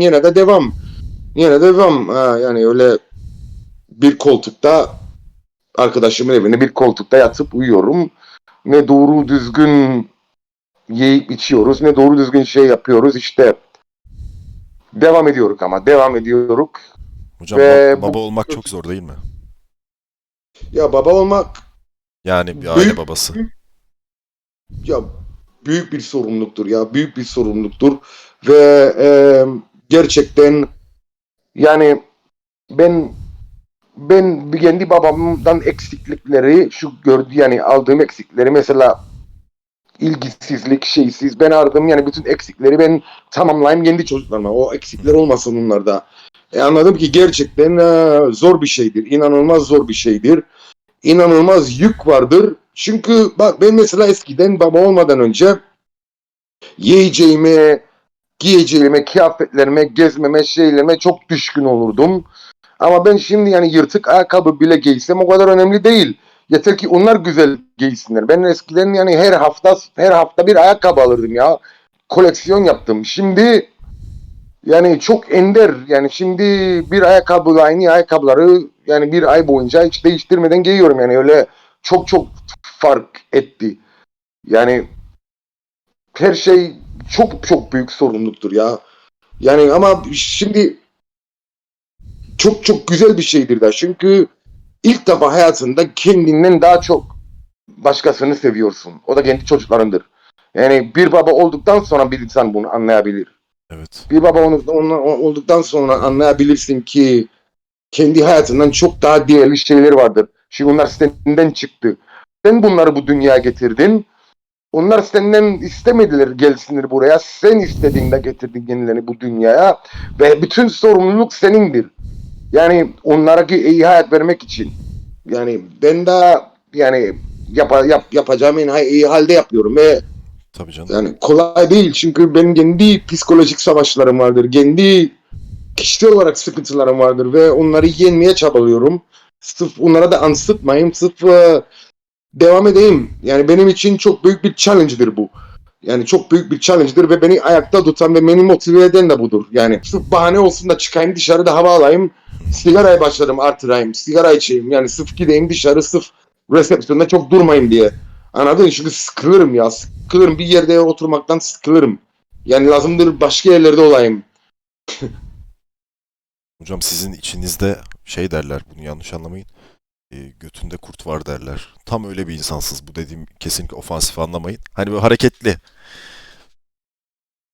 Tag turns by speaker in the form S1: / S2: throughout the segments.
S1: yine de devam. Yine de devam. Ha, yani öyle bir koltukta arkadaşımın evinde bir koltukta yatıp uyuyorum. Ne doğru düzgün yiyip içiyoruz ne doğru düzgün şey yapıyoruz işte. Devam ediyoruz ama devam ediyoruz.
S2: Hocam
S1: Ve
S2: ba-
S1: bu-
S2: baba olmak çok zor değil mi?
S1: Ya baba olmak
S2: Yani bir aile
S1: Büyük-
S2: babası.
S1: ya büyük bir sorumluluktur ya büyük bir sorumluluktur ve e, gerçekten yani ben ben kendi babamdan eksiklikleri şu gördü yani aldığım eksikleri mesela ilgisizlik şeysiz ben aradım yani bütün eksikleri ben tamamlayayım kendi çocuklarıma. O eksikler olmasın onlarda e, anladım ki gerçekten e, zor bir şeydir inanılmaz zor bir şeydir. İnanılmaz yük vardır. Çünkü bak ben mesela eskiden baba olmadan önce yiyeceğime, giyeceğime, kıyafetlerime, gezmeme, şeylerime çok düşkün olurdum. Ama ben şimdi yani yırtık ayakkabı bile giysem o kadar önemli değil. Yeter ki onlar güzel giysinler. Ben eskiden yani her hafta her hafta bir ayakkabı alırdım ya. Koleksiyon yaptım. Şimdi yani çok ender. Yani şimdi bir ayakkabı aynı ayakkabıları yani bir ay boyunca hiç değiştirmeden giyiyorum. Yani öyle çok çok fark etti. Yani her şey çok çok büyük sorumluluktur ya. Yani ama şimdi çok çok güzel bir şeydir de. Çünkü ilk defa hayatında kendinden daha çok başkasını seviyorsun. O da kendi çocuklarındır. Yani bir baba olduktan sonra bir insan bunu anlayabilir.
S2: Evet.
S1: Bir baba onu, onu- olduktan sonra anlayabilirsin ki kendi hayatından çok daha değerli şeyler vardır. Şimdi bunlar senden çıktı. Sen bunları bu dünyaya getirdin. Onlar senden istemediler gelsinler buraya. Sen istediğinde getirdin kendilerini bu dünyaya. Ve bütün sorumluluk senindir. Yani onlara ki iyi hayat vermek için. Yani ben de yani yap, yap, yapacağım en iyi halde yapıyorum. Ve
S2: Tabii canım.
S1: yani kolay değil çünkü benim kendi psikolojik savaşlarım vardır. Kendi kişisel olarak sıkıntılarım vardır ve onları yenmeye çabalıyorum. Sırf onlara da ansıtmayayım, sırf e, devam edeyim. Yani benim için çok büyük bir challenge'dır bu. Yani çok büyük bir challenge'dır ve beni ayakta tutan ve beni motive eden de budur. Yani sırf bahane olsun da çıkayım dışarıda hava alayım, sigaraya başladım artırayım, sigara içeyim. Yani sırf gideyim dışarı, sırf resepsiyonda çok durmayayım diye. Anladın? Çünkü sıkılırım ya. Sıkılırım. Bir yerde oturmaktan sıkılırım. Yani lazımdır başka yerlerde olayım.
S2: Hocam sizin içinizde şey derler bunu yanlış anlamayın. E, götünde kurt var derler. Tam öyle bir insansız bu dediğim kesinlikle ofansif anlamayın. Hani böyle hareketli.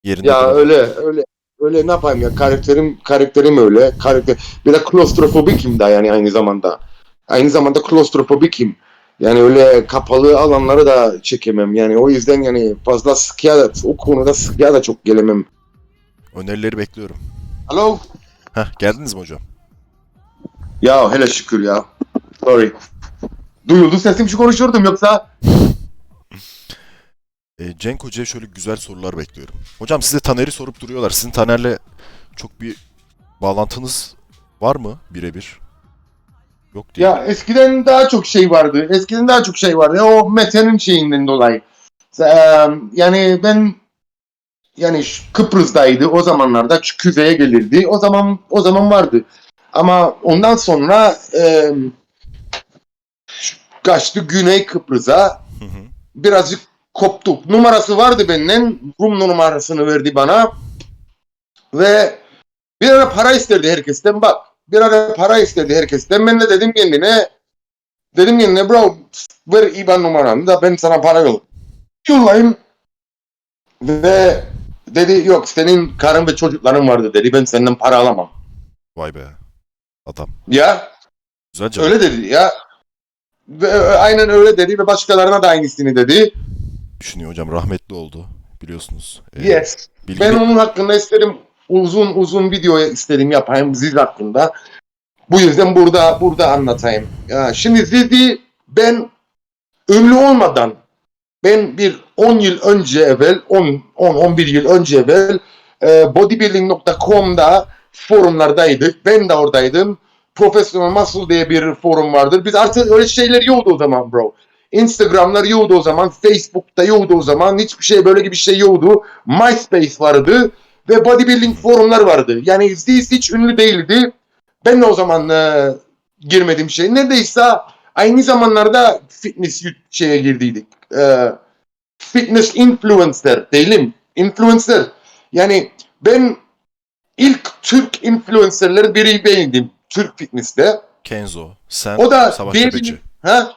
S2: Yerinde
S1: Ya
S2: duran-
S1: öyle öyle öyle ne yapayım ya karakterim karakterim öyle. Karakter bir de klostrofobikim de yani aynı zamanda. Aynı zamanda klostrofobikim. Yani öyle kapalı alanları da çekemem. Yani o yüzden yani fazla sıkıya da o konuda sıkıya da çok gelemem.
S2: önerileri bekliyorum.
S1: Alo?
S2: Heh geldiniz mi hocam?
S1: Ya hele şükür ya. Sorry. Duyuldu sesim şu konuşurdum yoksa
S2: E, Cenk Hoca'ya şöyle güzel sorular bekliyorum. Hocam size Taner'i sorup duruyorlar. Sizin Taner'le çok bir bağlantınız var mı birebir? Yok değil.
S1: Ya eskiden daha çok şey vardı. Eskiden daha çok şey vardı. O Mete'nin şeyinden dolayı. Eee, Yani ben yani şu Kıbrıs'taydı o zamanlarda Küze'ye gelirdi. O zaman o zaman vardı. Ama ondan sonra eee, kaçtı Güney Kıbrıs'a.
S2: Hı hı.
S1: Birazcık koptuk. Numarası vardı benden. Rum numarasını verdi bana. Ve bir ara para istedi herkesten bak. Bir ara para istedi herkesten. Ben de dedim kendine dedim kendine bro ver IBAN numaranı da ben sana para yol yollayayım. Ve dedi yok senin karın ve çocukların vardı dedi. Ben senden para alamam.
S2: Vay be. Adam.
S1: Ya
S2: Güzel cevap.
S1: öyle dedi ya. Ve aynen öyle dedi ve başkalarına da aynısını dedi.
S2: Düşünüyor hocam. Rahmetli oldu. Biliyorsunuz. E,
S1: Yes.
S2: bilgi-
S1: Ben onun hakkında istedim uzun uzun video istedim yapayım Ziz hakkında. Bu yüzden burada burada anlatayım. Ya şimdi Ziz'i ben ünlü olmadan ben bir 10 yıl önce evvel 10 10 11 yıl önce evvel e, bodybuilding.com'da forumlardaydık. Ben de oradaydım. Professional Muscle diye bir forum vardır. Biz artık öyle şeyler yoktu o zaman bro. Instagram'lar yoktu o zaman. Facebook'ta yoktu o zaman. Hiçbir şey böyle gibi bir şey yoktu. MySpace vardı. ve bodybuilding forumlar vardı. Yani Ziz hiç ünlü değildi. Ben de o zaman e, girmedim şey. Neredeyse aynı zamanlarda fitness şeye girdiydik. E, fitness influencer değilim. Influencer. Yani ben ilk Türk influencerların biri bendim. Türk fitness'te.
S2: Kenzo, sen,
S1: O da
S2: Savaş
S1: diyebilir-
S2: Cebeci.
S1: Ha?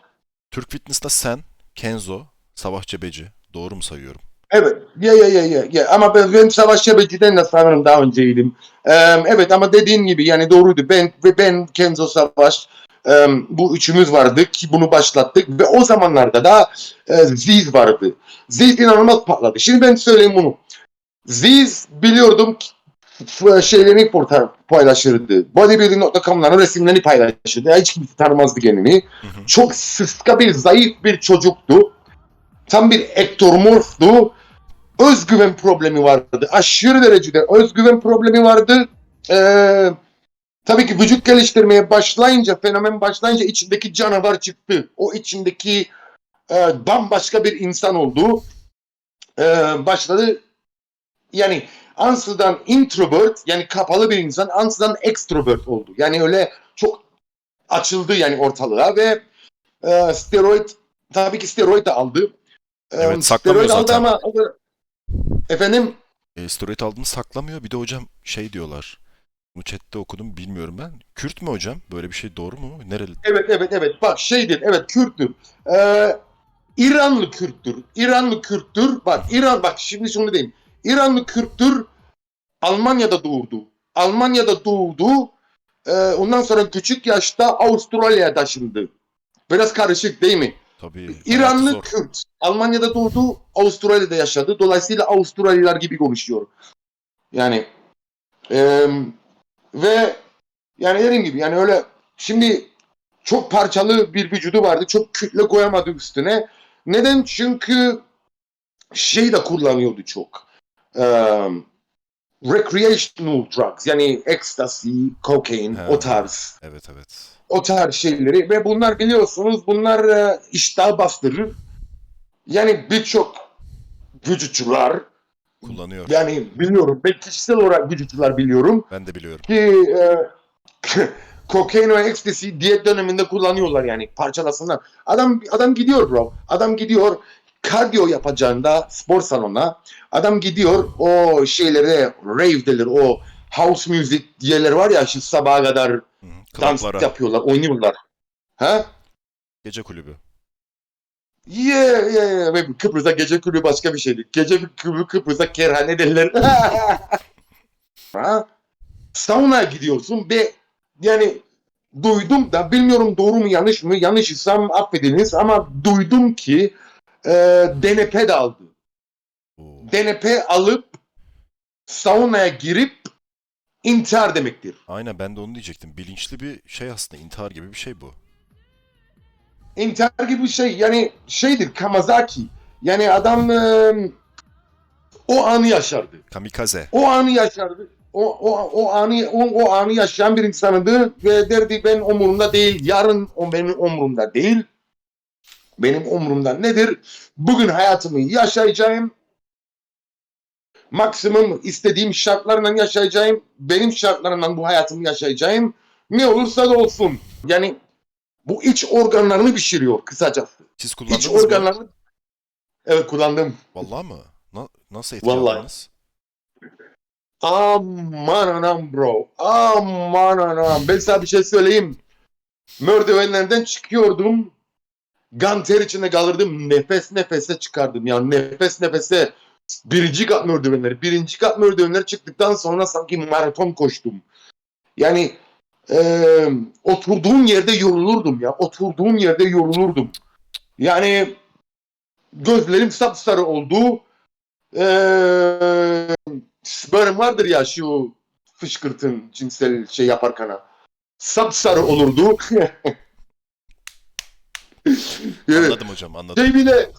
S2: Türk Fitness'ta sen, Kenzo, Savaş Cebeci. Doğru mu sayıyorum?
S1: Evet. Ya ya ya ya. ya. Ama ben, ben Savaş Çebeci'den de sanırım daha önceydim. Ee, evet ama dediğin gibi yani doğruydu. Ben ve ben Kenzo Savaş e, bu üçümüz vardı ki bunu başlattık ve o zamanlarda da e, Ziz vardı. Ziz inanılmaz patladı. Şimdi ben söyleyeyim bunu. Ziz biliyordum şeylerini paylaşırdı. Bodybuilding.com'ların resimlerini paylaşırdı. Hiç kimse tanımazdı kendini. Çok sıska bir, zayıf bir çocuktu. Tam bir ektomorftu. Özgüven problemi vardı. Aşırı derecede özgüven problemi vardı. Ee, tabii ki vücut geliştirmeye başlayınca, fenomen başlayınca içindeki canavar çıktı. O içindeki e, bambaşka bir insan oldu. Ee, başladı yani ansızdan introvert yani kapalı bir insan ansızdan extrovert oldu. Yani öyle çok açıldı yani ortalığa ve e, steroid tabii ki steroid de aldı. E,
S2: Evet, saklamıyor
S1: steroid aldı
S2: zaten.
S1: ama o da- efendim
S2: E, steroid aldığını saklamıyor. Bir de hocam şey diyorlar. Bunu chatte okudum bilmiyorum ben. Kürt mü hocam? Böyle bir şey doğru mu? Nereli?
S1: evet evet evet bak şeydir evet Kürttür. E, İranlı Kürttür. İranlı Kürttür. Bak İran bak şimdi şunu diyeyim. İranlı Kürttür Almanya'da doğurdu. Almanya'da doğdu. E, ondan sonra küçük yaşta Avustralya'ya taşındı. Biraz karışık değil mi?
S2: Tabii.
S1: İranlı. Kürt. Almanya'da doğdu, Avustralya'da yaşadı. Dolayısıyla Avustralyalılar gibi konuşuyor. Yani eee, ve yani dediğim gibi yani öyle şimdi çok parçalı bir vücudu vardı. Çok kütle koyamadı üstüne. Neden? Çünkü şey de kullanıyordu çok. Eee recreational drugs yani ecstasy, cocaine,
S2: He.
S1: o tarz
S2: Evet evet.
S1: o tarz şeyleri ve bunlar biliyorsunuz bunlar e, iştah bastırır. Yani birçok vücutçular
S2: Kullanıyor.
S1: yani biliyorum ben kişisel olarak vücutçular biliyorum
S2: Ben de biliyorum.
S1: ki e, kokain ve ecstasy diyet döneminde kullanıyorlar yani parçalasınlar. Adam adam gidiyor bro. Adam gidiyor kardiyo yapacağında spor salonuna adam gidiyor o şeylere rave denir o house music diyeler var ya şu sabaha kadar dans
S2: Klaplara.
S1: yapıyorlar, oynuyorlar. Ha?
S2: Gece kulübü.
S1: Yeah, yeah, yeah. Ve Kıbrıs'ta gece kulübü başka bir şeydi. Gece kulübü Kıbrıs'ta kerhane derler. ha? Saunaya gidiyorsun ve yani duydum da bilmiyorum doğru mu yanlış mı yanlışsam affediniz ama duydum ki e, DNP de aldı.
S2: Oo.
S1: DNP alıp saunaya girip intihar demektir.
S2: Aynen ben de onu diyecektim. Bilinçli bir şey aslında. intihar gibi bir şey bu.
S1: intihar gibi bir şey yani şeydir Kamazaki yani adam e, o anı yaşardı.
S2: Kamikaze.
S1: O anı yaşardı. O, o, o anı o, o anı yaşayan bir insanıydı ve derdi ben umurumda değil. Yarın o benim umurumda değil. Benim umurumda nedir? Bugün hayatımı yaşayacağım. Maksimum istediğim şartlarla yaşayacağım. Benim şartlarımla bu hayatımı yaşayacağım. Ne olursa da olsun. Yani bu iç organlarını pişiriyor kısacası.
S2: Siz
S1: İç
S2: kullandınız mı?
S1: organlarını... Evet kullandım.
S2: Vallahi mı? Na- nasıl etki
S1: Vallahi.
S2: aldınız?
S1: Aman anam bro. Aman anam. Ben sana bir şey söyleyeyim. Merdivenlerden çıkıyordum. Ganter içinde kalırdım. Nefes nefese çıkardım. Ya nefes nefese birinci kat merdivenleri. Birinci kat merdivenleri çıktıktan sonra sanki maraton koştum. Yani eee oturduğum yerde yorulurdum ya. Oturduğum yerde yorulurdum. Yani gözlerim sapsarı oldu. Eee böyle vardır ya şu fışkırtın cinsel şey yaparken. Sapsarı olurdu. Yani
S2: Anladım hocam anladım.
S1: şey bile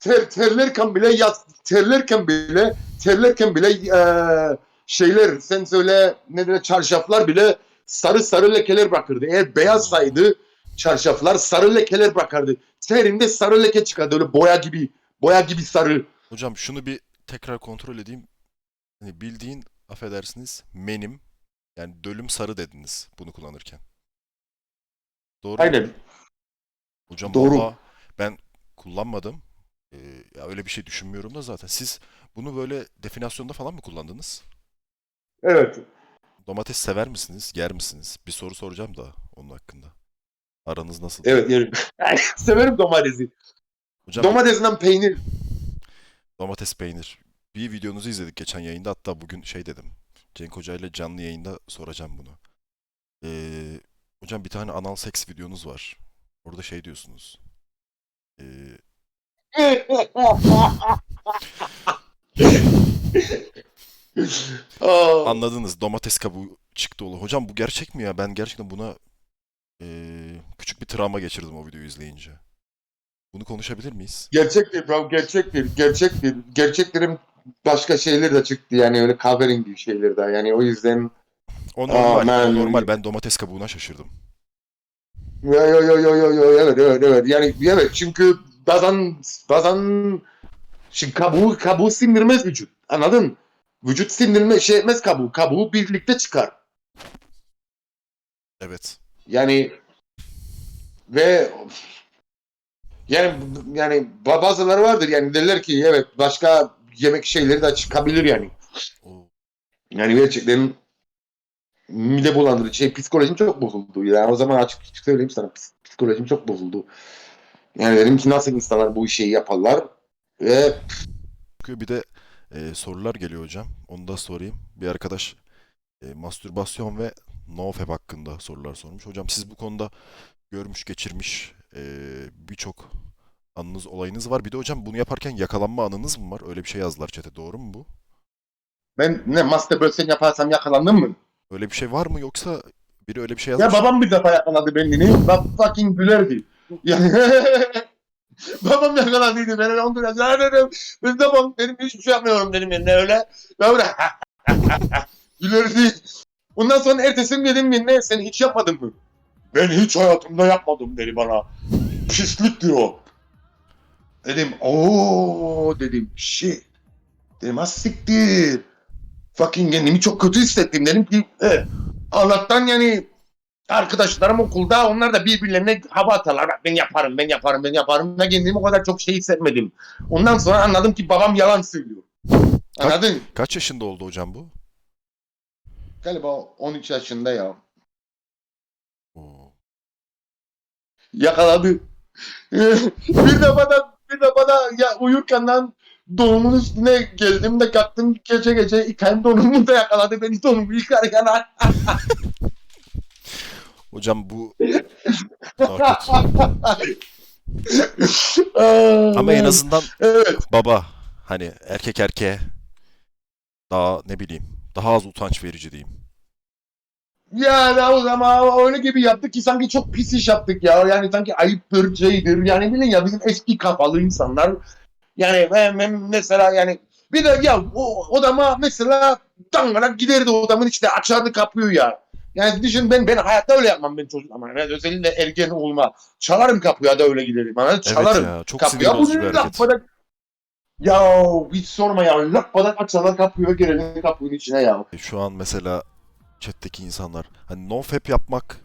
S1: ter, terlerken bile yaz terlerken bile terlerken bile eee, şeyler sen söyle ne de çarşaflar bile sarı sarı lekeler bırakırdı. Eğer beyazsaydı çarşaflar sarı lekeler bırakırdı. Terinde sarı leke çıkardı öyle boya gibi boya gibi sarı.
S2: Hocam şunu bir tekrar kontrol edeyim. Hani bildiğin affedersiniz menim yani dölüm sarı dediniz bunu kullanırken. Doğru mu? Hocam
S1: Doğru.
S2: valla ben kullanmadım. Ee, ya öyle bir şey düşünmüyorum da zaten. Siz bunu böyle definasyonda falan mı kullandınız?
S1: Evet.
S2: Domates sever misiniz? Yer misiniz? Bir soru soracağım da onun hakkında. Aranız nasıl?
S1: Evet yerim. Severim domatesi.
S2: Hocam
S1: Domatesinden peynir.
S2: domates peynir. Bir videonuzu izledik geçen yayında. Hatta bugün şey dedim. Cenk Hoca ile canlı yayında soracağım bunu. Ee, hocam bir tane anal seks videonuz var. Orada şey diyorsunuz. Ee,
S1: Aa,
S2: Anladınız. Domates kabuğu çıktı oğlu. Hocam bu gerçek mi ya? Ben gerçekten buna eee, küçük bir travma geçirdim o videoyu izleyince. Bunu konuşabilir miyiz?
S1: gerçektir bro, gerçektir, gerçektir. Gerçeklerim başka şeyler de çıktı yani öyle kahverengi şeyler de yani o yüzden
S2: O normal. o
S1: Aman.
S2: normal. Ben domates kabuğuna şaşırdım.
S1: Yo yo yo yo yo yo evet evet evet yani evet çünkü bazen bazen şimdi kabuğu kabuğu sindirmez vücut anladın? Vücut sindirme şey etmez kabuğu kabuğu birlikte çıkar.
S2: Evet.
S1: Yani ve yani yani bazıları vardır yani derler ki evet başka yemek şeyleri de çıkabilir yani. Yani gerçekten mide bulandırıcı şey psikolojim çok bozuldu. Yani o zaman açık açık söyleyeyim sana ps- psikolojim çok bozuldu. Yani dedim ki nasıl insanlar bu işi yaparlar ve
S2: bir de eee, sorular geliyor hocam. Onu da sorayım. Bir arkadaş eee, mastürbasyon ve nofap hakkında sorular sormuş. Hocam siz bu konuda görmüş, geçirmiş eee, birçok anınız, olayınız var. Bir de hocam bunu yaparken yakalanma anınız mı var? Öyle bir şey yazdılar chat'e. Doğru mu bu?
S1: ben ne masturbasyon yaparsam yakalandım mı?
S2: Öyle bir şey var mı yoksa biri öyle bir şey
S1: Ya
S2: yazmış?
S1: babam bir defa yakaladı beni. Bak fucking gülerdi. Yani babam yakaladıydı beni. Ondan sonra dedim. Ben babam dedim hiçbir şey yapmıyorum dedim ben de öyle. Böyle gülerdi. Ondan sonra ertesi gün dedim ben ne sen hiç yapmadın mı? Ben hiç hayatımda yapmadım dedi bana. Pisliktir o. Dedim ooo dedim shit. Dedim ha siktir. Fucking kendimi çok kötü hissettim. Dedim ki e, Allah'tan yani arkadaşlarım okulda onlar da birbirlerine hava atarlar. Bak ben yaparım, ben yaparım, ben yaparım. Ben kendimi o kadar çok şey hissetmedim. Ondan sonra anladım ki babam yalan söylüyor. Anladın?
S2: Kaç yaşında oldu hocam bu?
S1: Galiba 13 yaşında ya.
S2: Oo.
S1: Yakaladı. bir de bana bir de bana ya uyurken donumun üstüne geldim de kalktım gece gece yıkayım donumu da yakaladı beni donumu yıkarken.
S2: Hocam bu daha kötü.
S1: Aa,
S2: Ama en azından
S1: Evet.
S2: baba hani erkek erkeğe daha ne bileyim daha az utanç verici diyeyim.
S1: Yani o zaman öyle gibi yaptık ki sanki çok pis iş yaptık ya. Yani sanki ayıptır, şeydir. Yani bilin ya bizim eski kafalı insanlar. Yani mesela yani bir de ya o odama mesela dangalak giderdi odamın içinde açardı kapıyı ya. Yani düşün ben ben hayatta öyle yapmam ben çocuk ama ben özellikle ergen olma. Çalarım kapıya da öyle giderim. Ben çalarım.
S2: Evet ya çok
S1: kapıya
S2: bozucu bir
S1: lapadak. Ya hiç sorma ya. Lapadak açarlar kapıyı girelim kapının içine ya.
S2: E, Şu an mesela chat'teki insanlar hani nofap yapmak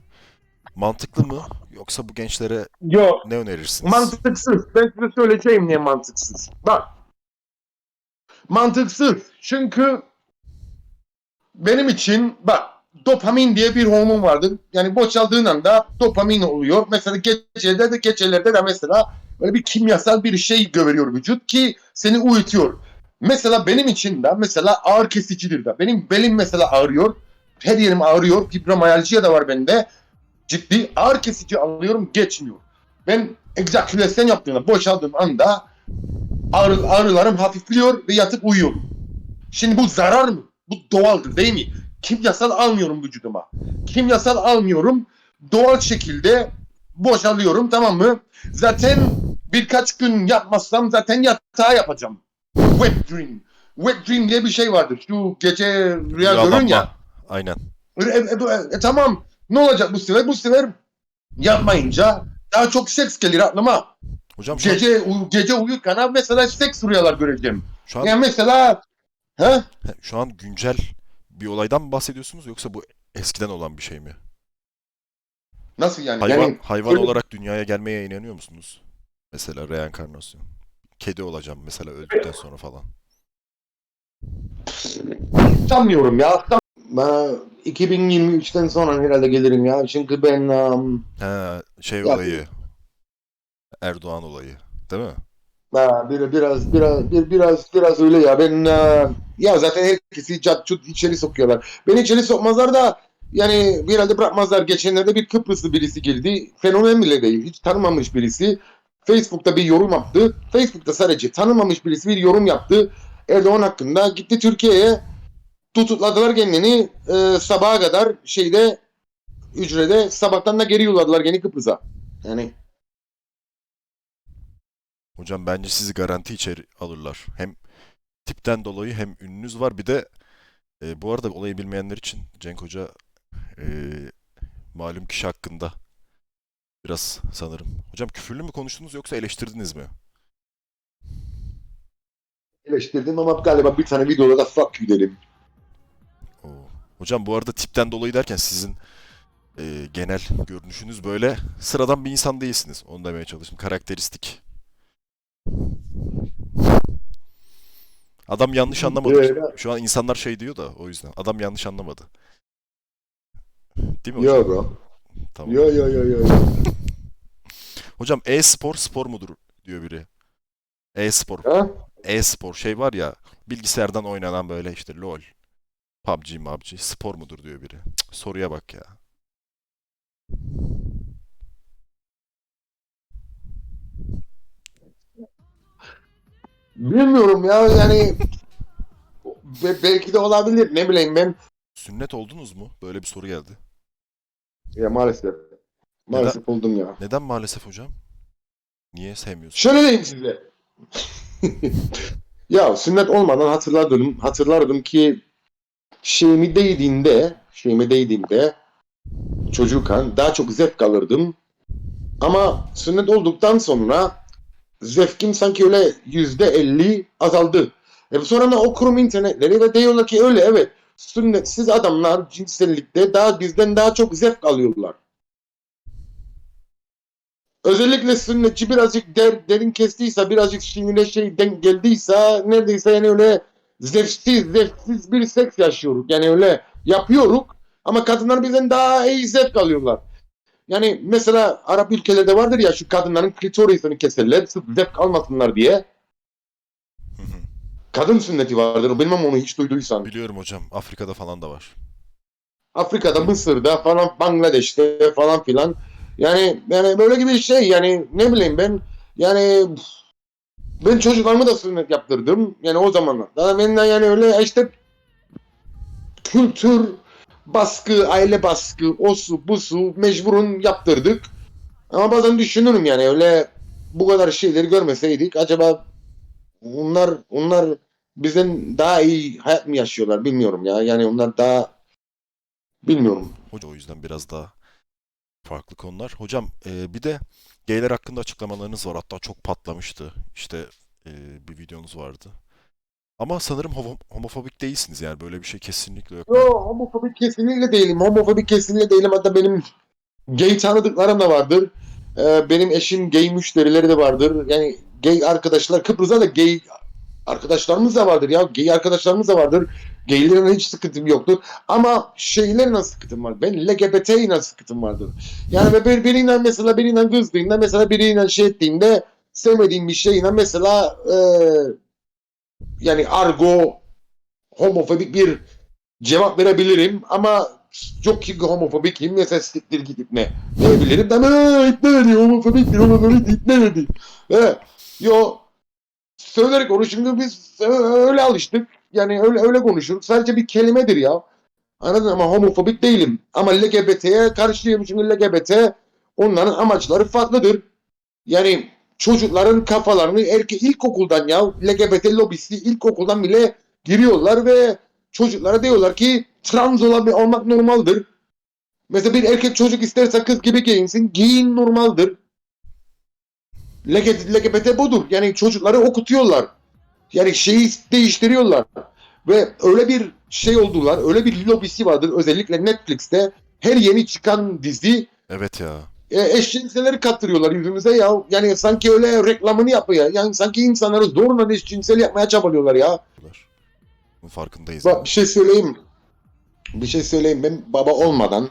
S2: mantıklı mı yoksa bu gençlere
S1: Yok.
S2: ne önerirsiniz?
S1: Mantıksız. Ben size söyleyeceğim niye mantıksız. Bak. Mantıksız. Çünkü benim için bak dopamin diye bir hormon vardır. Yani boşaldığın anda dopamin oluyor. Mesela gecelerde de gecelerde de mesela böyle bir kimyasal bir şey görüyor vücut ki seni uyutuyor. Mesela benim için de mesela ağır kesicidir de. Benim belim mesela ağrıyor. Her yerim ağrıyor. Fibromiyaljiya da var bende. Ciddi ağır kesici alıyorum geçmiyor. Ben egzakülasyon yaptığımda boşaldığım anda ağrı, ağrılarım hafifliyor ve yatıp uyuyorum. Şimdi bu zarar mı? Bu doğaldır değil mi? Kimyasal almıyorum vücuduma. Kimyasal almıyorum. Doğal şekilde boşalıyorum tamam mı? Zaten birkaç gün yapmazsam zaten yatağa yapacağım. Wet dream. Wet dream diye bir şey vardır. Şu gece rüya görün ya.
S2: Aynen.
S1: E, e, e, e, tamam. Ne olacak bu sefer? Bu sefer yapmayınca daha çok seks gelir aklıma.
S2: Hocam şu
S1: Gece uy- gece uyurken abi mesela seks rüyalar göreceğim.
S2: şu an
S1: Yani mesela Ha?
S2: Şu an güncel bir olaydan mı bahsediyorsunuz yoksa bu eskiden olan bir şey mi?
S1: Nasıl yani?
S2: Hayvan
S1: yani
S2: hayvan
S1: öyle-
S2: olarak dünyaya gelmeye inanıyor musunuz? Mesela reenkarnasyon. Kedi olacağım mesela öldükten sonra falan.
S1: sanmıyorum ya. Ben 2023'ten sonra herhalde gelirim ya. Çünkü ben um,
S2: He, şey
S1: Ya-
S2: olayı. Erdoğan olayı. Değil mi?
S1: ha, bir, biraz biraz bir, biraz biraz öyle ya. Ben uh, ya zaten herkesi cat çut içeri sokuyorlar. Beni içeri sokmazlar da yani herhalde bırakmazlar. Geçenlerde bir Kıbrıslı birisi geldi. Fenomen bile değil. Hiç tanımamış birisi. Facebook'ta bir yorum yaptı. Facebook'ta sadece tanımamış birisi bir yorum yaptı. Erdoğan hakkında gitti Türkiye'ye tutukladılar kendini e, sabaha kadar şeyde hücrede sabahtan da geri yolladılar gene Kıbrıs'a. Yani
S2: Hocam bence sizi garanti içeri alırlar. Hem tipten dolayı hem ününüz var. Bir de e, bu arada olayı bilmeyenler için Cenk Hoca e, malum kişi hakkında biraz sanırım. Hocam küfürlü mü konuştunuz yoksa eleştirdiniz mi?
S1: eleştirdim ama galiba bir tane videoda da fuck you dedim.
S2: Hocam bu arada tipten dolayı derken sizin e, genel görünüşünüz böyle sıradan bir insan değilsiniz. Onu demeye çalıştım. Karakteristik. Adam yanlış anlamadı. Şu an insanlar şey diyor da o yüzden. Adam yanlış anlamadı. Değil mi hocam?
S1: Yo bro.
S2: Tamam.
S1: Yo yo yo yo.
S2: Hocam e-spor spor mudur diyor biri. E-spor. E-spor şey var ya bilgisayardan oynanan böyle işte LoL. PUBG, PUBG spor mudur diyor biri. Cık, soruya bak ya.
S1: Bilmiyorum ya yani Be- belki de olabilir ne bileyim ben.
S2: Sünnet oldunuz mu? Böyle bir soru geldi.
S1: Ya maalesef. Maalesef oldum ya.
S2: Neden maalesef hocam? Niye sevmiyorsun?
S1: Şöyle diyeyim size. ya sünnet olmadan hatırladım, hatırlardım ki şeyimi değdiğinde, şeyime değdiğinde çocukken daha çok zevk alırdım. Ama sünnet olduktan sonra zevkim sanki öyle yüzde elli azaldı. E sonra da okurum internetleri ve diyorlar ki öyle evet sünnetsiz adamlar cinsellikte daha bizden daha çok zevk alıyorlar. Özellikle sünnetçi birazcık der, derin kestiyse, birazcık sinirine şey denk geldiyse, neredeyse yani öyle zevksiz, zevksiz bir seks yaşıyoruz. Yani öyle yapıyoruz ama kadınlar bizden daha iyi zevk alıyorlar. Yani mesela Arap ülkelerde vardır ya şu kadınların klitorisini keserler sırf zevk almasınlar diye. Kadın sünneti vardır. Bilmem onu hiç duyduysan.
S2: Biliyorum hocam. Afrika'da falan da var.
S1: Afrika'da, Mısır'da falan, Bangladeş'te falan filan. Yani yani böyle gibi şey yani ne bileyim ben yani ben çocuklarımı da sünnet yaptırdım. Yani o zamanlar. Daha benden yani öyle işte kültür baskı, aile baskı, o su, bu su mecburun yaptırdık. Ama bazen düşünürüm yani öyle bu kadar şeyleri görmeseydik acaba onlar onlar bizden daha iyi hayat mı yaşıyorlar bilmiyorum ya. Yani onlar daha bilmiyorum.
S2: Hoca o yüzden biraz daha farklı konular. Hocam e, bir de gayler hakkında açıklamalarınız var. Hatta çok patlamıştı. İşte e, bir videonuz vardı. Ama sanırım homo- homofobik değilsiniz yani böyle bir şey kesinlikle yok.
S1: Yo homofobik kesinlikle değilim. Homofobik kesinlikle değilim. Hatta benim gay tanıdıklarım da vardır. Ee, benim eşim gay müşterileri de vardır. Yani gay arkadaşlar Kıbrıs'ta da gay arkadaşlarımız da vardır ya. Gay arkadaşlarımız da vardır. Gaylerine hiç sıkıntım yoktur. Ama şeylerle sıkıntım var. Ben LGBT ile sıkıntım vardır. Yani ve bir, biriyle mesela biriyle kızdığında mesela biriyle şey ettiğinde sevmediğim bir şeyle mesela e, yani argo homofobik bir cevap verebilirim ama çok ki homofobikim mesela siktir gidip ne diyebilirim. Ama ipne dedi homofobiktir homofobik ipne dedi. He, yo söylerek onu biz öyle alıştık. Yani öyle öyle konuşuruz. Sadece bir kelimedir ya. Anladın ama homofobik değilim. Ama LGBT'ye karşıyım çünkü LGBT onların amaçları farklıdır. Yani çocukların kafalarını erkek ilkokuldan ya LGBT lobisi ilkokuldan bile giriyorlar ve çocuklara diyorlar ki trans olabil- olmak normaldir. Mesela bir erkek çocuk isterse kız gibi giyinsin, giyin normaldir. LGBT budur. Yani çocukları okutuyorlar. Yani şeyi değiştiriyorlar. Ve öyle bir şey oldular, öyle bir lobisi vardır özellikle Netflix'te. Her yeni çıkan dizi
S2: Evet ya.
S1: e, eşcinselleri kattırıyorlar yüzümüze ya. Yani sanki öyle reklamını yapıyor. Yani sanki insanları zorla eşcinsel yapmaya çabalıyorlar ya.
S2: Bunun farkındayız.
S1: Bak bir şey söyleyeyim. Bir şey söyleyeyim. Ben baba olmadan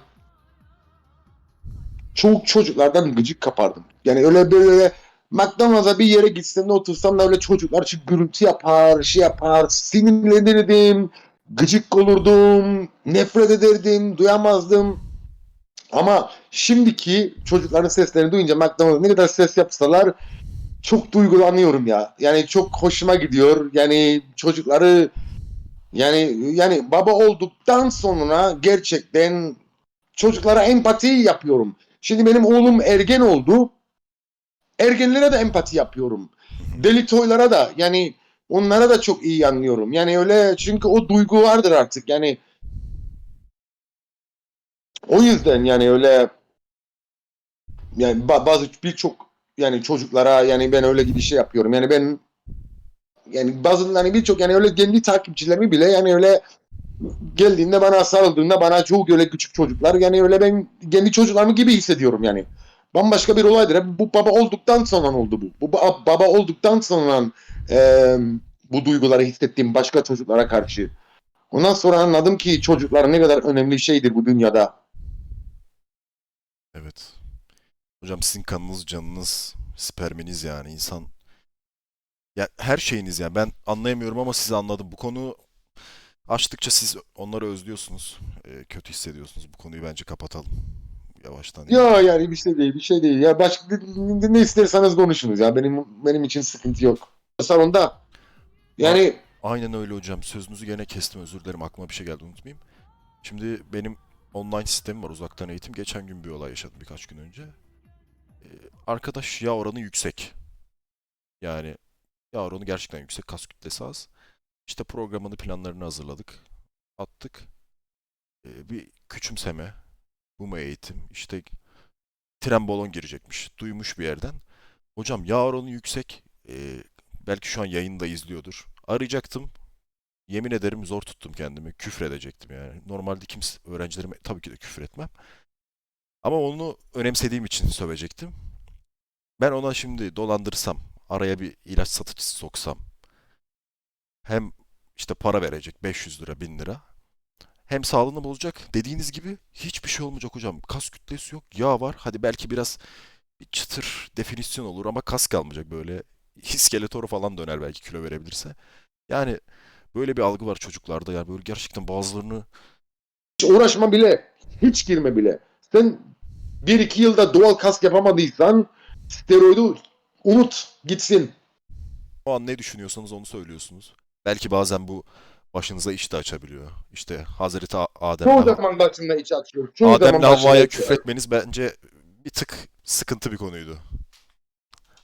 S1: çok çocuklardan gıcık kapardım. Yani öyle böyle McDonald's'a bir yere gitsem de otursam da öyle çocuklar için gürültü yapar, şey yapar, sinirlenirdim, gıcık olurdum, nefret ederdim, duyamazdım. Ama şimdiki çocukların seslerini duyunca McDonald's ne kadar ses yapsalar çok duygulanıyorum ya. Yani çok hoşuma gidiyor. Yani çocukları yani yani baba olduktan sonra gerçekten çocuklara empati yapıyorum. Şimdi benim oğlum ergen oldu. Ergenlere de empati yapıyorum. Deli toylara da yani onlara da çok iyi anlıyorum. Yani öyle çünkü o duygu vardır artık. Yani o yüzden yani öyle yani ba- bazı birçok yani çocuklara yani ben öyle gibi şey yapıyorum. Yani ben yani bazı hani birçok yani öyle kendi takipçilerimi bile yani öyle geldiğinde bana sarıldığında bana çok öyle küçük çocuklar yani öyle ben kendi çocuklarımı gibi hissediyorum yani. Bambaşka bir olaydır. Bu baba olduktan sonra oldu bu. Bu ba- baba olduktan sonra e, bu duyguları hissettiğim başka çocuklara karşı. Ondan sonra anladım ki çocuklar ne kadar önemli şeydir bu dünyada.
S2: Evet. Hocam sizin kanınız, canınız, sperminiz yani insan ya her şeyiniz ya ben anlayamıyorum ama sizi anladım. Bu konu açtıkça siz onları özlüyorsunuz. Ee, kötü hissediyorsunuz. Bu konuyu bence kapatalım. Yavaştan.
S1: Ya yani bir şey değil, bir şey değil. Ya başka ne isterseniz konuşunuz ya. Benim benim için sıkıntı yok. Salonda yani
S2: Aynen öyle hocam. Sözünüzü gene kestim özür dilerim. Aklıma bir şey geldi unutmayayım. Şimdi benim online sistemim var uzaktan eğitim. Geçen gün bir olay yaşadım birkaç gün önce. Ee, arkadaş yağ oranı yüksek. Yani yağ oranı gerçekten yüksek. Kas kütlesi az. İşte programını planlarını hazırladık. Attık. Ee, bir küçümseme. Bu mu eğitim? İşte tren balon girecekmiş. Duymuş bir yerden. Hocam yağ oranı yüksek. Ee, belki şu an yayında izliyordur. Arayacaktım. Yemin ederim zor tuttum kendimi. Küfür edecektim yani. Normalde kimse öğrencilerime tabii ki de küfür etmem. Ama onu önemsediğim için sövecektim. Ben ona şimdi dolandırsam, araya bir ilaç satıcısı soksam, hem işte para verecek 500 lira, 1000 lira. Hem sağlığını bozacak. Dediğiniz gibi hiçbir şey olmayacak hocam. Kas kütlesi yok, yağ var. Hadi belki biraz bir çıtır definisyon olur ama kas kalmayacak böyle. İskeletoru falan döner belki kilo verebilirse. Yani böyle bir algı var çocuklarda yani böyle gerçekten bazılarını
S1: hiç uğraşma bile, hiç girme bile. Sen bir iki yılda doğal kask yapamadıysan steroidi unut gitsin.
S2: o an ne düşünüyorsanız onu söylüyorsunuz. Belki bazen bu başınıza iş de açabiliyor. İşte Hazreti A-
S1: Çoğu zaman başında iç açıyor. Çoğu
S2: Adem'le Havva'ya küfretmeniz bence bir tık sıkıntı bir konuydu.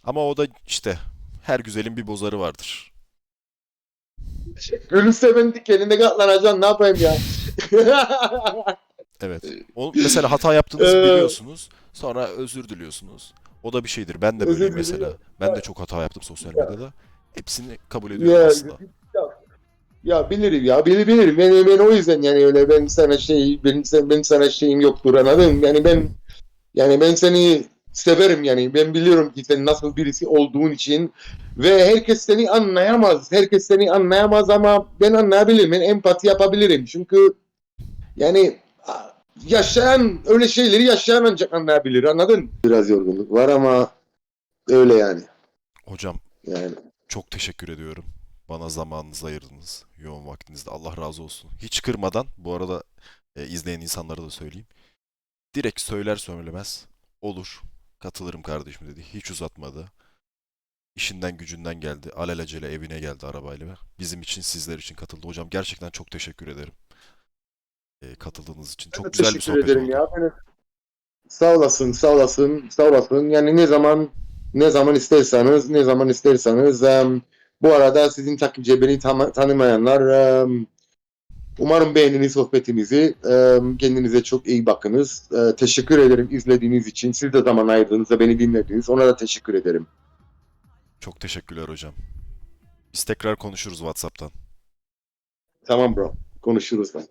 S2: Ama o da işte her güzelin bir bozarı vardır.
S1: Gülümse ben dikeninde katlanacaksın ne yapayım ya.
S2: Evet. O mesela hata yaptığınızı
S1: Ee,
S2: biliyorsunuz. Sonra özür diliyorsunuz. O da bir şeydir. Ben de
S1: Özür
S2: böyleyim mesela.
S1: diliyorum.
S2: Ben de çok hata yaptım sosyal
S1: Ya.
S2: medyada. Hepsini kabul ediyorum
S1: ya,
S2: aslında.
S1: Ya, bilirim ya bili bilirim. Ben, ben o yüzden yani öyle ben sana şey benim, sen- benim sana şeyim yoktur anladın? Yani ben yani ben seni severim yani. Ben biliyorum ki sen nasıl birisi olduğun için ve herkes seni anlayamaz. Herkes seni anlayamaz ama ben anlayabilirim. Ben empati yapabilirim. Çünkü yani yaşayan öyle şeyleri yaşayan ancak anlayabilir. Anladın? Biraz yorgunluk var ama öyle yani.
S2: Hocam
S1: Yani
S2: çok teşekkür ediyorum. Bana zamanınızı ayırdınız. Yoğun vaktinizde. Allah razı olsun. Hiç kırmadan bu arada e, izleyen insanlara da söyleyeyim. Direkt söyler söylemez olur. Katılırım kardeşim dedi. Hiç uzatmadı. İşinden gücünden geldi. Alelacele evine geldi arabayla. Bizim için sizler için katıldı. Hocam gerçekten çok teşekkür ederim. E, katıldığınız için.
S1: Ben
S2: Çok
S1: de
S2: güzel bir
S1: teşekkür
S2: sohbet
S1: ederim
S2: oldu.
S1: ya. Yani sağ olasın, sağ olasın, sağ olasın. Yani ne zaman ne zaman isterseniz, ne zaman isterseniz. em, bu arada sizin takipçi beni tam- tanımayanlar umarım beğeniniz sohbetimizi. Kendinize çok iyi bakınız. Teşekkür ederim izlediğiniz için. Siz de zaman ayırdınız da beni dinlediniz. Ona da teşekkür ederim.
S2: Çok teşekkürler hocam. Biz tekrar konuşuruz WhatsApp'tan.
S1: Tamam bro. Konuşuruz lan.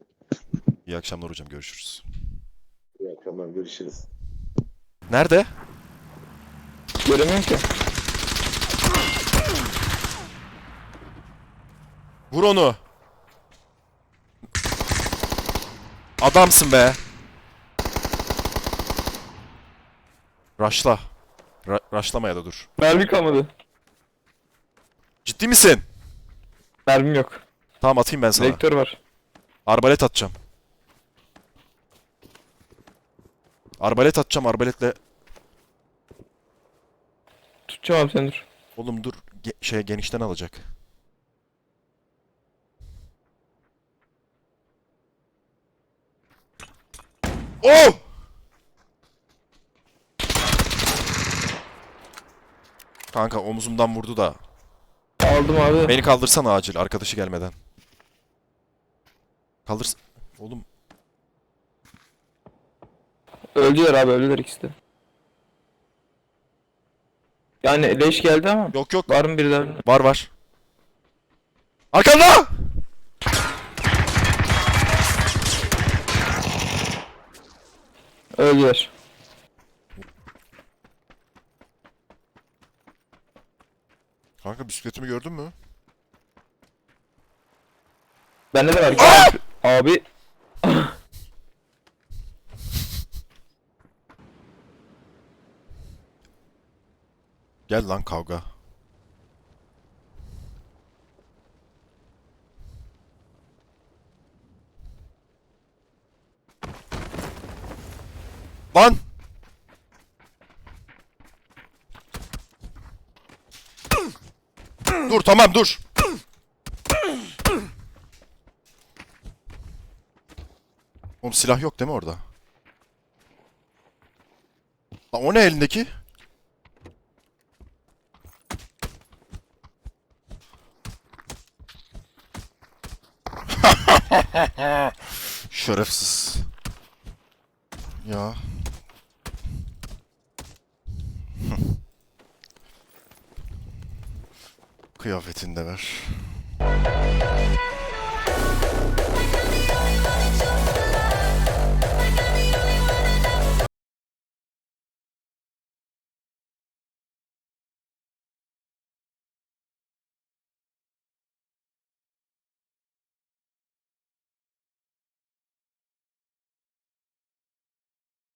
S2: İyi akşamlar hocam. Görüşürüz.
S1: İyi akşamlar. Görüşürüz.
S2: Nerede?
S3: Göremiyorum ki.
S2: Vur onu. Adamsın be. Raşla. Ra raşlamaya da dur.
S3: Mermi kalmadı.
S2: Ciddi misin?
S3: Mermim yok.
S2: Tamam atayım ben sana.
S3: Reaktör var.
S2: Arbalet atacağım. Arbalet atacağım arbaletle.
S3: Tutacağım abi seni dur.
S2: Oğlum dur. Ge- şeye genişten alacak. Oh! Kanka omzumdan vurdu da.
S3: Aldım abi.
S2: Beni kaldırsana acil arkadaşı gelmeden. Kaldır. Oğlum
S3: Öldüler abi öldüler ikisi de. Yani leş geldi ama.
S2: yok yok.
S3: Var mı biri daha?
S2: Var var. Arkanda!
S3: Öldüler.
S2: Kanka bisikletimi gördün mü?
S3: Bende de var. Abi.
S2: Gel lan kavga. Lan! Dur tamam dur. Oğlum silah yok değil mi orada? Lan o ne elindeki? Şerefsiz. Ya. Kıyafetini de ver.